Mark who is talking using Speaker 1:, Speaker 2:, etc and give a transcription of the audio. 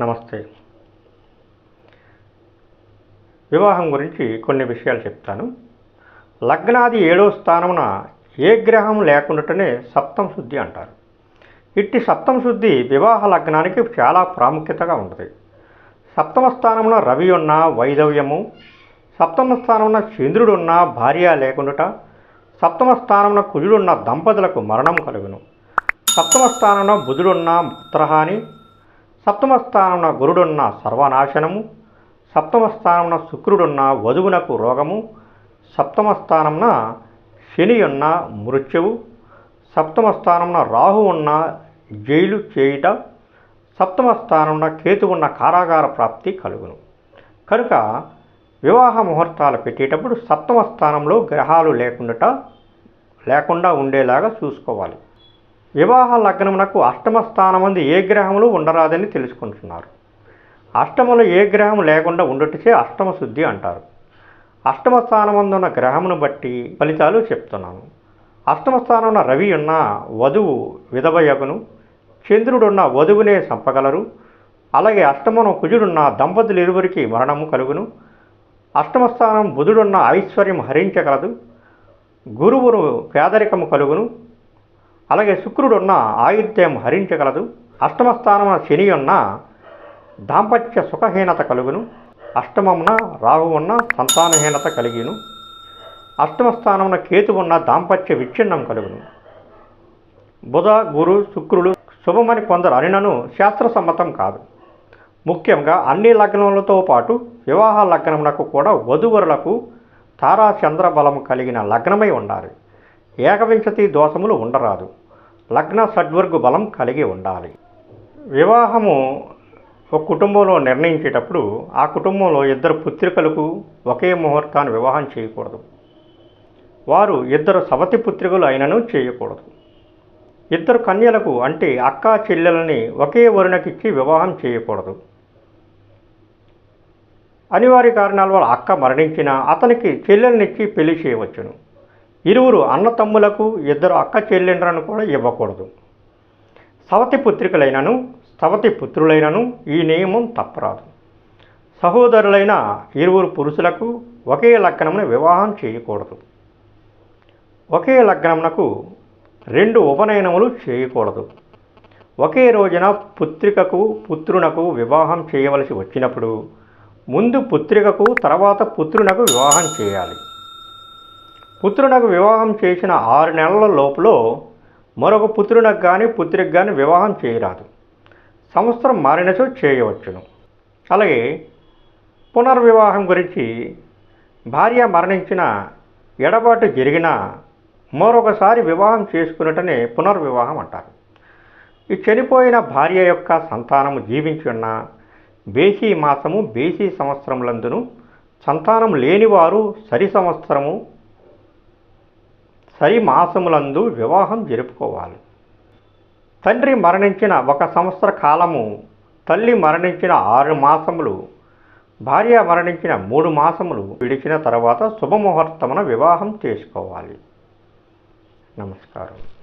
Speaker 1: నమస్తే. వివాహం గురించి కొన్ని విషయాలు చెప్తాను. లగ్నాది ఏడో స్థానమున ఏ గ్రహం లేకుండానే సప్తం శుద్ధి అంటారు. ఇట్టి సప్తం శుద్ధి వివాహ లగ్నానికి చాలా ప్రాముఖ్యతగా ఉంటుంది. సప్తమ స్థానమున రవి ఉన్న వైధవ్యము సప్తమ స్థానమున చంద్రుడు ఉన్న భార్య లేకుండుట సప్తమ స్థానమున కుజుడున్న దంపతులకు మరణం కలుగును. సప్తమ స్థానంలో బుధుడున్న పుత్రహాని సప్తమ స్థానమున గురుడున్న సర్వనాశనము సప్తమ స్థానమున శుక్రుడున్న వధువునకు రోగము సప్తమ స్థానమున శని ఉన్న మృత్యువు సప్తమ స్థానమున రాహు ఉన్న జైలు చేయుట సప్తమ స్థానమున కేతు ఉన్న కారాగార ప్రాప్తి కలుగును. కనుక వివాహ ముహూర్తాలు పెట్టేటప్పుడు సప్తమ స్థానంలో గ్రహాలు లేకుండా లేకుండా ఉండేలాగా చూసుకోవాలి. వివాహ లగ్నమునకు అష్టమ స్థానమందు ఏ గ్రహములు ఉండరాదని తెలుసుకుంటున్నారు. అష్టములో ఏ గ్రహం లేకుండా ఉండటచే అష్టమ శుద్ధి అంటారు. అష్టమ స్థానమందున్న గ్రహమును బట్టి ఫలితాలు చెప్తున్నాను. అష్టమ స్థానంలో రవి ఉన్న వధువు విధవయగును చంద్రుడున్న వధువునే చంపగలరు అలాగే అష్టమన కుజుడున్న దంపతులు ఇరువురికి మరణము కలుగును అష్టమ స్థానం బుధుడున్న ఐశ్వర్యం హరించగలదు గురువును పేదరికము కలుగును అలాగే శుక్రుడున్న ఆయుధ్యం హరించగలదు. అష్టమస్థానమున శని ఉన్న దాంపత్య సుఖహీనత కలుగును. అష్టమమున రాహు ఉన్న సంతానహీనత కలిగిను. అష్టమస్థానమున కేతు ఉన్న దాంపత్య విచ్ఛిన్నం కలుగును. బుధ గురు శుక్రుడు శుభమని కొందరు అనినను శాస్త్ర సమ్మతం కాదు. ముఖ్యంగా అన్ని లగ్నములతో పాటు వివాహ లగ్నమునకు కూడా వధువరులకు తారా చంద్ర బలం కలిగిన లగ్నమై ఉండాలి. ఏకవింశతి దోషములు ఉండరాదు. లగ్న షడ్వర్గు బలం కలిగి ఉండాలి. వివాహము ఒక కుటుంబంలో నిర్ణయించేటప్పుడు ఆ కుటుంబంలో ఇద్దరు పుత్రికలకు ఒకే ముహూర్తాన్ని వివాహం చేయకూడదు. వారు ఇద్దరు సవతి పుత్రికలు అయినను చేయకూడదు. ఇద్దరు కన్యలకు అంటే అక్క చెల్లెలని ఒకే వరుణకిచ్చి వివాహం చేయకూడదు. అనివార్య కారణాల వల్ల అక్క మరణించినా అతనికి చెల్లెలనిచ్చి పెళ్ళి చేయవచ్చును. ఇరువురు అన్నతమ్ములకు ఇద్దరు అక్క చెల్లెండ్రను కూడా ఇవ్వకూడదు. సవతి పుత్రికలైనను సవతి పుత్రులైనను ఈ నియమం తప్పరాదు. సహోదరులైన ఇరువురు పురుషులకు ఒకే లగ్నమును వివాహం చేయకూడదు. ఒకే లగ్నమునకు రెండు ఉపనయనములు చేయకూడదు. ఒకే రోజున పుత్రికకు పుత్రునకు వివాహం చేయవలసి వచ్చినప్పుడు ముందు పుత్రికకు తర్వాత పుత్రునకు వివాహం చేయాలి. పుత్రునకు వివాహం చేసిన ఆరు నెలల లోపల మరొక పుత్రునకు కానీ పుత్రికి కానీ వివాహం చేయరాదు. సంవత్సరం మారినచో చేయవచ్చును. అలాగే పునర్వివాహం గురించి భార్య మరణించిన ఎడబాటు జరిగిన మరొకసారి వివాహం చేసుకున్నటనే పునర్వివాహం అంటారు. ఈ చనిపోయిన భార్య యొక్క సంతానము జీవించి ఉన్న బేసీ మాసము బేసీ సంవత్సరములందును సంతానం లేనివారు సరి సంవత్సరము సరి మాసములందు వివాహం జరుపుకోవాలి. తండ్రి మరణించిన ఒక సంవత్సర కాలము తల్లి మరణించిన ఆరు మాసములు భార్య మరణించిన మూడు మాసములు విడిచిన తర్వాత శుభముహూర్తమున వివాహం చేసుకోవాలి. నమస్కారం.